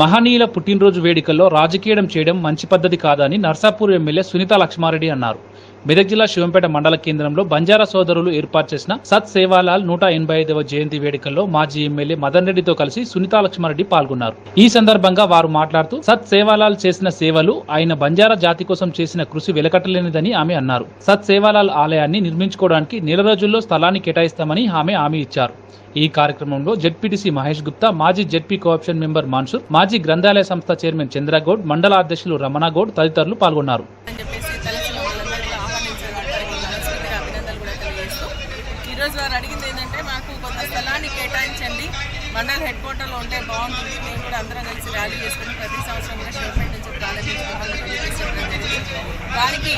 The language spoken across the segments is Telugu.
మహనీయుల పుట్టినరోజు వేడుకల్లో రాజకీయం చేయడం మంచి పద్ధతి కాదని నర్సాపూర్ ఎమ్మెల్యే సునీత లక్ష్మారెడ్డి అన్నారు. మెదక్ జిల్లా శివంపేట మండల కేంద్రంలో బంజారా సోదరులు ఏర్పాటు చేసిన సత్ సేవాలాల్ నూట ఎనభై ఐదవ జయంతి వేడుకల్లో మాజీ ఎమ్మెల్యే మదన్ రెడ్డితో కలిసి సునీతా లక్ష్మారెడ్డి పాల్గొన్నారు. ఈ సందర్భంగా వారు మాట్లాడుతూ సత్ సేవాలాల్ చేసిన సేవలు ఆయన బంజారా జాతి కోసం చేసిన కృషి వెలకట్టలేనిదని ఆమె అన్నారు. సత్ సేవాలాల్ ఆలయాన్ని నిర్మించుకోవడానికి నెల రోజుల్లో స్థలాన్ని కేటాయిస్తామని ఆమె హామీ ఇచ్చారు. ఈ కార్యక్రమంలో జెడ్పీటీసీ మహేష్ గుప్తా మాజీ జెడ్పీ కోఆప్షన్ మెంబర్ మాన్సూర్ మాజీ గ్రంథాలయ సంస్థ చైర్మన్ చంద్రగౌడ్ మండల అధ్యక్షులు రమణగౌడ్ తదితరులు పాల్గొన్నారు. మండల్ హెడ్ క్వార్టర్లో ఉంటే బాగుంటుంది. మేము కూడా అందరం కలిసి ర్యాలీ చేసుకుని ప్రతి సంవత్సరం కూడా షివపేట నుంచి దానికి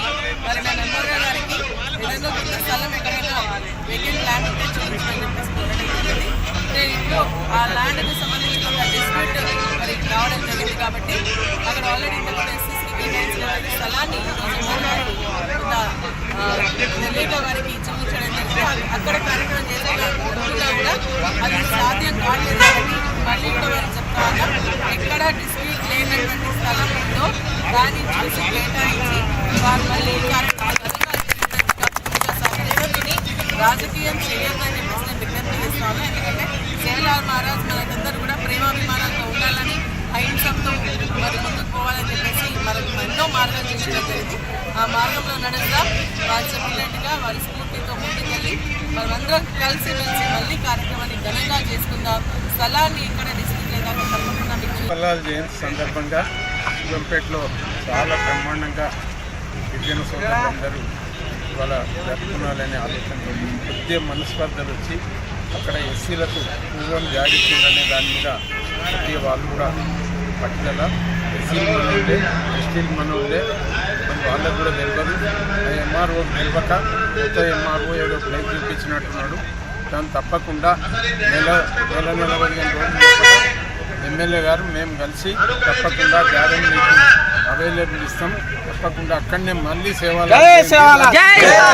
మరి నా నెంబర్ గారికి ఏదైనా కొంత స్థలం ఎక్కడైనా వెకెంట్ ల్యాండ్ ఉంటే చూపించమని చెప్పేసి కోరడం జరిగింది. అంటే ఇప్పుడు ఆ ల్యాండ్కి సంబంధించిన డిస్ప్యూట్ మరి రావడం జరిగింది కాబట్టి అక్కడ ఆల్రెడీ ఇంతకు ఎస్ఎస్కి కేటాయించిన స్థలాన్ని తెలియక వారికి చూపించడం జరిగింది. అది- అక్కడ కార్యక్రమం చేసే రోజుల్లో కూడా అది సాధ్యం కాలేదు మళ్ళీ కూడా వారికి చెప్తా ఎక్కడ డిస్ప్యూట్ లేనటువంటి స్థలం ఉందో దాన్ని చూసి కేటాయించి వారు మళ్ళీ రాజకీయం చేయాలని చెప్పేసి నేను విజ్ఞప్తి చేస్తాను ఎందుకంటే జయలాల్ మహారాజ్ మనకందరూ కూడా ప్రేమాభిమానాలతో ఉండాలని అహింసంతో మరి ముందుకు పోవాలని చెప్పేసి మనకు ఎన్నో మార్గం చూపించడం జరిగింది. ఆ మార్గంలో నడుస్తా వారు చెప్పినట్టుగా వారి స్ఫూర్తితో ముందుకెళ్ళి మనమందరం కలిసి మెలిసి మళ్ళీ చేసుకుందాం. స్థలాన్ని ఎక్కడ డిస్ట్రిక్ట్ లేదా తప్పకుండా మీకు పల్లాల జయంతి సందర్భంగా శివంపేటలో చాలా బ్రహ్మాండంగా గిరిజన సోదరులందరూ ఇవాళ జరుపుకోవాలనే ఆలోచనతో ఉద్యమ మనస్పర్ధలు వచ్చి అక్కడ ఎస్సీలకు పూర్వం జాగిస్తుందనే దాని మీద ప్రతి వాళ్ళు కూడా పట్టుదల ఎస్సీలు మన ఉండే ఎస్టీలు మన ఉండే వాళ్ళకు కూడా తెలియదు. ఎంఆర్ఓ తెలియక కొత్త ఎంఆర్ఓ ఏదో ప్లేస్ చూపించినట్టున్నాడు. దాన్ని తప్పకుండా నెల నెల నెల పదిహేను రోజులు లోపల ఎమ్మెల్యే గారు మేము కలిసి తప్పకుండా గ్యారెంటీ అవైలబుల్ ఇస్తాం. తప్పకుండా అక్కడనే మళ్ళీ సేవలు